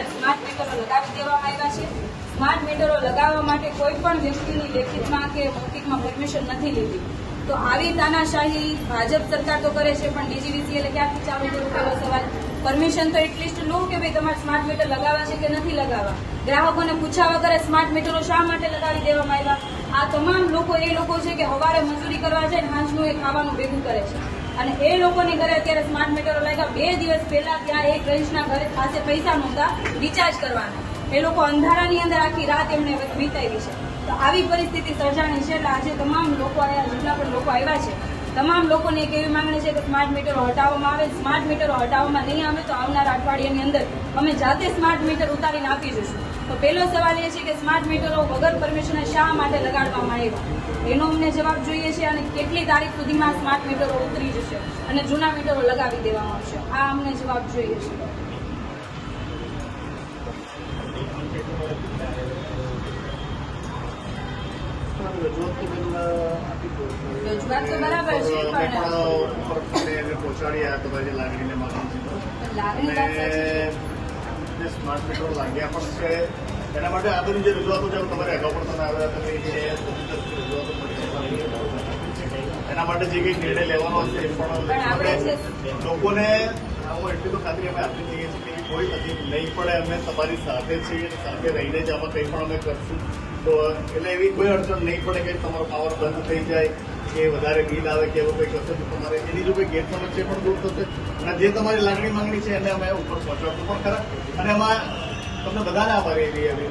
અંદર સ્માર્ટ મીટરો લગાવી દેવામાં આવ્યા છે. સ્માર્ટ મીટરો લગાવવા માટે કોઈ પણ વ્યક્તિની લેખિતમાં કે મૌખિકમાં પરમિશન નથી લીધી તો આવી તાનાશાહી ભાજપ સરકાર તો કરે છે, પણ ડીજીવીસીએલે ક્યાંથી ચાલુ કર્યું પેલો સવાલ? પરમિશન તો એટલીસ્ટ લો કે ભાઈ તમારે સ્માર્ટ મીટર લગાવવા છે કે નથી લગાવવા? ગ્રાહકોને પૂછ્યા વગર સ્માર્ટ મીટરો શા માટે લગાવી દેવામાં આવ્યા? આ તમામ લોકો એ લોકો છે કે સવારે મજૂરી કરવા જાય ને સાંજનું એ ખાવાનું ભેગું કરે છે. અને એ લોકોની ઘરે અત્યારે સ્માર્ટ મીટરો લાગ્યા. બે દિવસ પહેલા ત્યાં એક રહીશના ઘરે પાસે પૈસા નહોતા રિચાર્જ કરવાના. એ લોકો અંધારાની અંદર આખી રાત એમને વિતાવી છે. તો આવી પરિસ્થિતિ સર્જાણી છે. એટલે આજે તમામ લોકો આવ્યા જેટલા પણ લોકો આવ્યા છે. તમામ લોકોને એક એવી માંગણી છે કે સ્માર્ટ મીટરો હટાવવામાં આવે. સ્માર્ટ મીટરો હટાવવામાં નહીં આવે તો આવનારા અઠવાડિયાની અંદર અમે જાતે સ્માર્ટ મીટર ઉતારીને આપી દઈશું. તો પહેલો સવાલ એ છે કે સ્માર્ટ મીટરો વગર પરમિશને શા માટે લગાડવામાં આવ્યા? એનો અમને જવાબ જોઈએ છે અને કેટલી તારીખ સુધીમાં સ્માર્ટ મીટરો ઉતરી જશે અને જૂના મીટરો લગાવી દેવામાં આવશે. આ અમને જવાબ જોઈએ છે. રજૂઆત તો બરાબર છે પણ પહોંચાડ્યા તમારી લાગણીને માગણી લાગણી છે. છે સ્માર્ટ મીટરો લાગ્યા પણ છે એના માટે આ બધી જે રજૂઆતો છે તમારે અગાઉ પણ તમે આવ્યા તમે જે રજૂઆતો છે. એના માટે જે કંઈ નિર્ણય લેવાનો છે એ પણ લોકોને હું એટલી તો ખાતરી અમે આપી દઈએ છીએ કે કોઈ તકલીફ નહીં પડે અમે તમારી સાથે છીએ સાથે રહીને જ આમાં કંઈ પણ અમે કરશું. તો એટલે એવી કોઈ અડચણ નહીં પડે કે તમારો પાવર બંધ થઈ જાય કે વધારે બિલ આવે કે એવું કંઈક હશે તો તમારે એની જો કોઈ ગેરસમજ છે પણ દૂર થશે. અને જે તમારી લાગણી માંગણી છે એને અમે ઉપર પહોંચાડશું પણ ખરા. અને એમાં તમને બધાને આભારી એવી એવી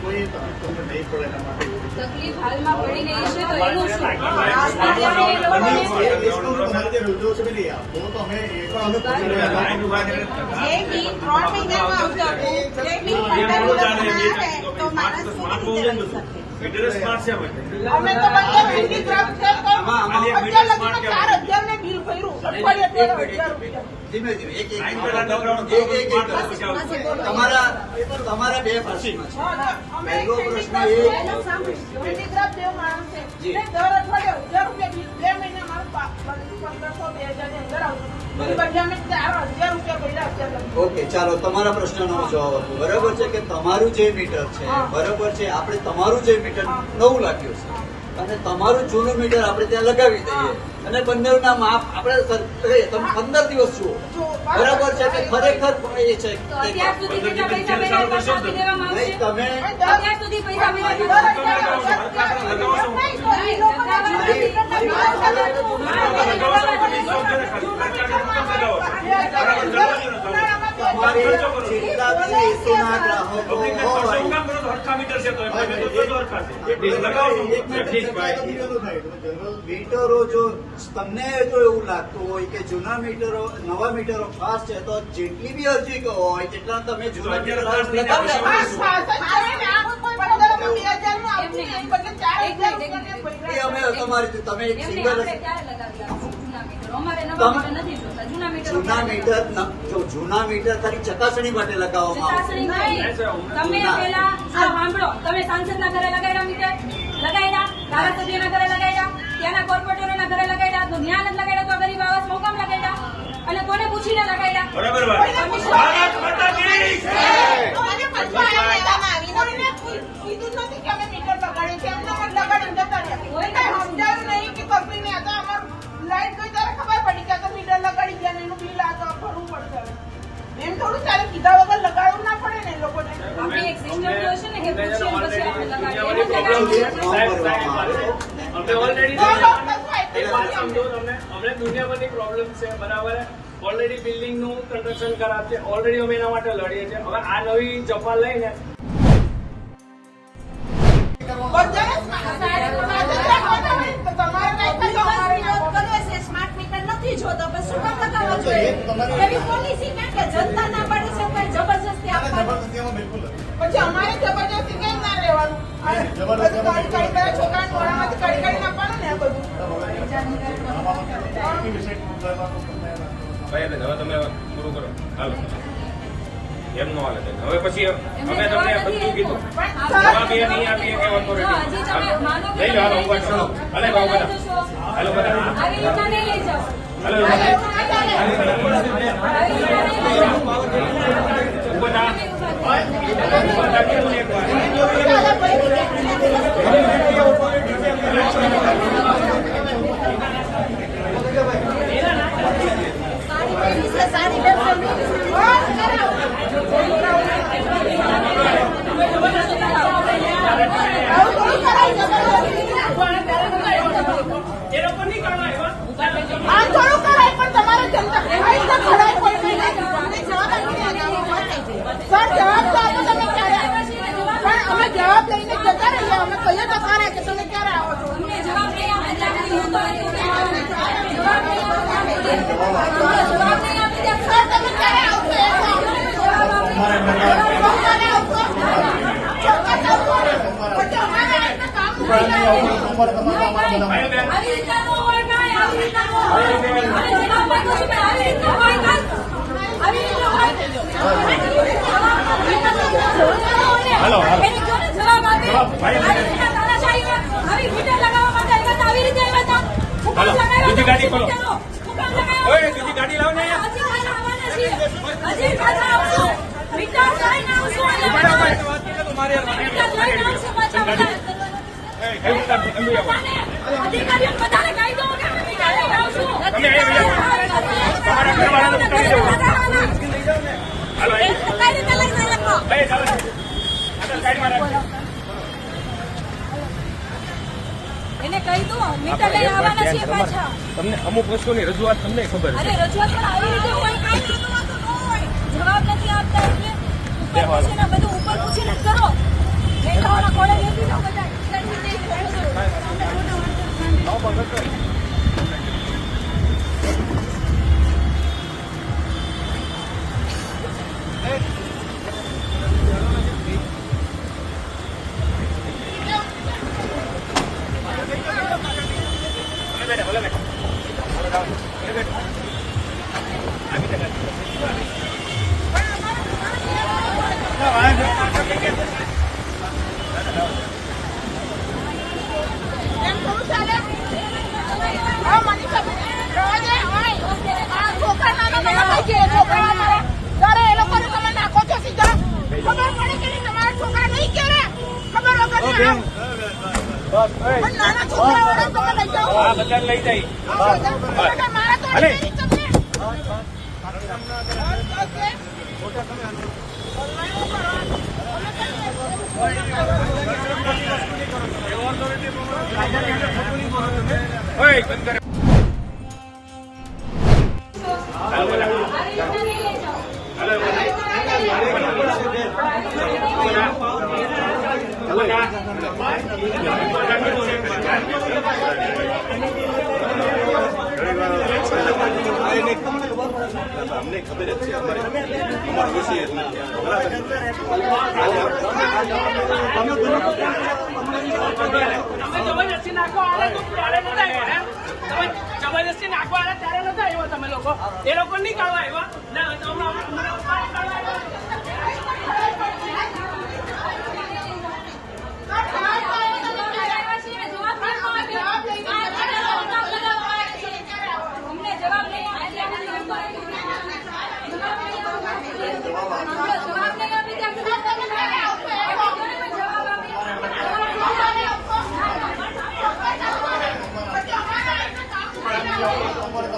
કોઈ તકલીફ તમને નહીં પડે એના માટે. તકલીફ હાલમાં પડી રહી છે તો એનું શું? એ જે નહીં આપો તો અમે એ પણ અમે બિલ ભર્યું. અઠવાડિયે હજાર રૂપિયા. ધીમે ધીમે એક તમારા તમારા બે પ્રશ્ન પહેલો પ્રશ્ન એ. ઓકે ચાલો તમારા પ્રશ્નનો જવાબ આપો. બરાબર છે કે તમારું જે મીટર છે. બરાબર છે આપણે તમારું જે મીટર નવું લાગ્યું છે. અને તમારું જૂનું મીટર આપણે ત્યાં લગાવી દઈએ. અને બંનેના માપ આપણે તમે પંદર દિવસ જુઓ. બરાબર છે કે ખરેખર એ છે તમે પૈસા તમારે જેટલા બી એસીના ગ્રાહકો હોય. મીટર જો તમને જો એવું લાગતું હોય કે જૂના મીટરો નવા મીટરો ખાસ છે તો જેટલી બી અરજી હોય તેટલા તમે જૂના મીટર તમે એક એમને સિંગલ આપણે ક્યારે લગાવી આપશું જૂના મીટરો જો જૂના મીટર ખાલી ચકાસણી માટે લગાવવામાં આવે તમે પેલા સાંભળો. તમે સાંસદના ઘરે લગાડ્યા મીટર? લગાડ્યા? ધારાસભ્યના ઘરે લગાડ્યા? ત્યાંના કોર્પોરેટરોના ઘરે લગાડ્યા? તો ત્યાં નથી લગાડ્યા તો ગરીબ આવાસ મોકામ લગાડ્યા? અને કોને પૂછીને લગાડ્યા? બરાબર વાત. ઓલરેડી બિલ્ડિંગનું કન્સ્ટ્રક્શન ખરાબ છે ઓલરેડી અમે એના માટે લડીએ છીએ હવે આ નવી જપા લઈને જોઈએ એવી પોલિસી કે જનતા ના છે કઈ જબરજસ્તી આપવાની જબરદસ્તીમાં બિલકુલ નથી. પછી અમારે જબરજસ્તી કેમ ના રહેવાનું? છોકરા કાઢી કાઢી ને બધું. હવે તમે પૂરું કરો. હાલો. એમ નો હાલે હવે પછી અમે તમને બધું કીધું. જવાબ એ નહીં આપીએ કે વાંધો માનો લઈ ઊભા છો હાલે ભાવ બધા. હાલો બધા. જાઓ હાલો Thank you. જવાબ લઈને જતા રહીએ. અમે કહીએ તો ખરા કે તમે ક્યારે આવો છો? અમને જવાબ નહીં આવી એટલે આપણે હું તો એવું આવી જવાબ નહીં આપે અમને જવાબ નહીં આપે ત્યાં સર તમે ક્યારે આવશો એ કહો. જવાબ આપે સોમવારે આવશો ચોક્કસ આવશો પછી અમારે એટલે કામ સોમવારે નહીં આવું તો સોમવારે તમારે અમારે બનાવવાનું. આવી રીતના ન હોય કાંઈ, આવી રીતના ન હોય. અને જવાબ માંગુ છું કે આવી રીતના હોય કાંઈ. આવી રીતના હોય. હાલો, હાલો. એની જોડે જવાબ આપે. આવી રીતના તાનાશાહીમાં આવી મીટર લગાવવા માટે આવ્યા હતા, આવી રીતે આવ્યા હતા. હું કામ હાલો, લગાવ્યા બીજી હતા, ગાડી ખોલો. મીટરો. હું કામ લગાવ્યા ઓય બીજી ગાડી લાવ ને અહીંયા. હજી પાછા આવવાના છીએ. હજી પાછા આવશું. મીટર લઈને આવશું અહીંયા બધા. મીટર લઈને આવશું પાછા બધા. એ, એ ઉતાર, અંબી આવો. અધિકારીઓ બધાને કહી દો કે અમે મીટર લઈને આવશું. તમે અહીંયા તમારા ઘરવાળાને ઉતારી દો. હાલો, એ એ, કઈ રીતે લઈને લખો? એ, ચાલો. આગળ સાઈડમાં રાખજો. એને કહી દો મીટર લઈને આવવાના છીએ પાછા તમને અમુક વસ્તુની રજૂઆત તમને ખબર છે જવાબ નથી આપતા એટલે બધું ઉપર પૂછીને કરો. વડે તમે લઈ જાય. મારા તો Hey, I'm અમને ખબર જ છે અમારે અમારે તમે જબરજસ્તી નાખવા આવ્યા ત્યારે નતા આવ્યા તમે લોકો એ લોકો નહીં કાઢવા આવ્યા અમને જવાબ નહીં આપે એટલે અમે જવાબ નહીં આપે. જવાબ નહીં આપે ત્યાં સુધી તમે ક્યારે આવશો? એની જોડે જવાબ આપે.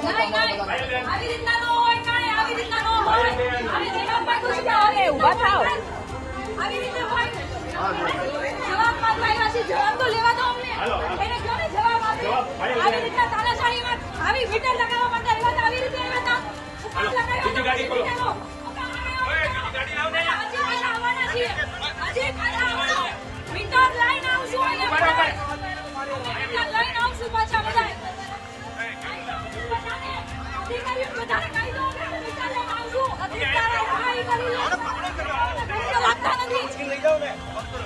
નહીં, નહીં. આવી રીતના ન હોય કાંઈ, આવી રીતના ન હોય. આવી જવાબ માંગુ છું કે આવી ઊભા આવી રીતે હોય. જવાબ માંગવા આવ્યા જવાબ તો લેવા દો અમને. એને કહો ને જવાબ આપે. આવી રીતના તાનાશાહીમાં આવી મીટર લગાવવા માટે આવ્યા હતા, આવી રીતે આવ્યા હતા. શું લગાવ્યા બીજી ગાડી ખોલો. ગાડી લાવ ને પાછા આવવાના છીએ. હજી પાછા આવશું. મીટર લઈને આવશું અહીંયા બરાબર. બધા. મીટર લઈને આવશું પાછા બધા. અધિકારીઓ બધાને કહી દો કે અમે મીટર લઈને આવશું. અધિકારીઓ હા, કરી માનતા નથી.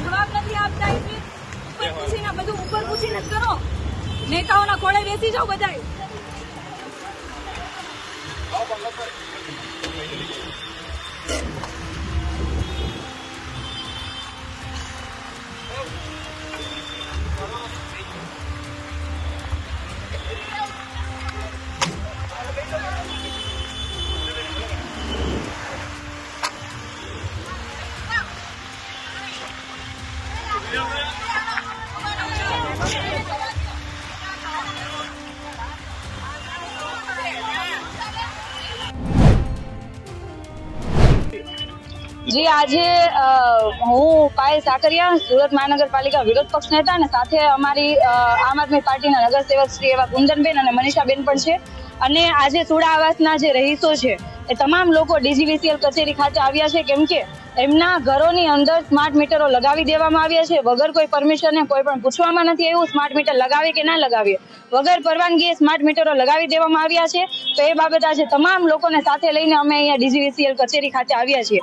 જવાબ નથી આપતા એટલે ઉપર બધું ઉપર પૂછીને જ કરો નેતાઓના કોળે બેસી જાવ બધાય જી, આજે હું પાયલ સાકરિયા, સુરત મહાનગરપાલિકા વિરોધ પક્ષ નેતા અને સાથે અમારી આમ આદમી પાર્ટીના નગરસેવક શ્રી એવા ગુંદનબેન અને મનીષાબેન પણ છે. અને આજે સુડા આવાસના જે રહીશો છે, એ તમામ લોકો ડીજીવીસીએલ કચેરી ખાતે આવ્યા છે, કેમ કે એમના ઘરોની અંદર સ્માર્ટ મીટરો લગાવી દેવામાં આવ્યા છે. વગર કોઈ પરમિશને કોઈ પણ પૂછવામાં નથી એવું સ્માર્ટ મીટર લગાવી કે ના લગાવીએ. વગર પરવાનગીએ સ્માર્ટ મીટરો લગાવી દેવામાં આવ્યા છે. તો એ બાબત આજે તમામ લોકોને સાથે લઈને અમે અહીંયા ડીજીવીસીએલ કચેરી ખાતે આવ્યા છીએ.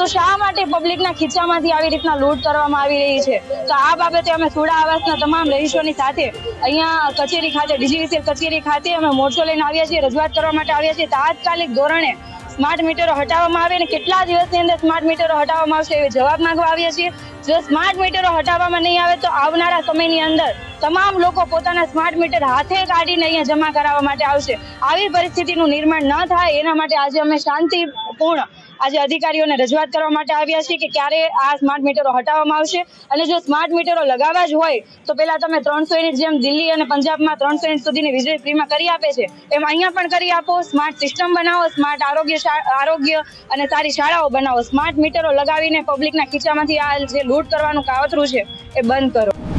તો શા માટે પબ્લિકના ખીચામાંથી આવી રીતના લૂંટ કરવામાં આવી રહી છે? તો આ બાબતે અમે સુડા આવાસના તમામ રહીશોની સાથે અહીંયા કચેરી ખાતે ડીજીવીસીએલ કચેરી ખાતે અમે મોરચો લઈને આવ્યા છીએ, રજૂઆત કરવા માટે આવ્યા છીએ. તાત્કાલિક ધોરણે સ્માર્ટ મીટરો હટાવવામાં આવે અને કેટલા દિવસની અંદર સ્માર્ટ મીટરો હટાવવામાં આવશે એવી જવાબ માંગવા આવ્યા છીએ. જો સ્માર્ટ મીટરો હટાવવામાં નહીં આવે તો આવનારા સમયની અંદર તમામ લોકો પોતાના સ્માર્ટ મીટર હાથે કાઢીને અહીંયા જમા કરાવવા માટે આવશે. આવી પરિસ્થિતિનું નિર્માણ ન થાય એના માટે આજે અમે શાંતિપૂર્ણ આજે અધિકારીઓને રજૂઆત કરવા માટે આવ્યા છીએ કે ક્યારે આ સ્માર્ટ મીટરો હટાવવામાં આવશે. અને જો સ્માર્ટ મીટરો લગાવવા જ હોય, તો પેલા તમે ત્રણસો યુનિટ જેમ દિલ્હી અને પંજાબમાં ત્રણસો યુનિટ સુધીની વીજળી ફ્રીમાં કરી આપે છે. એમ અહીંયા પણ કરી આપો. સ્માર્ટ સિસ્ટમ બનાવો સ્માર્ટ આરોગ્ય આરોગ્ય અને સારી શાળાઓ બનાવો. સ્માર્ટ મીટરો લગાવીને પબ્લિકના ખીચામાંથી આ જે લૂંટ કરવાનું કાવતરું છે, એ બંધ કરો.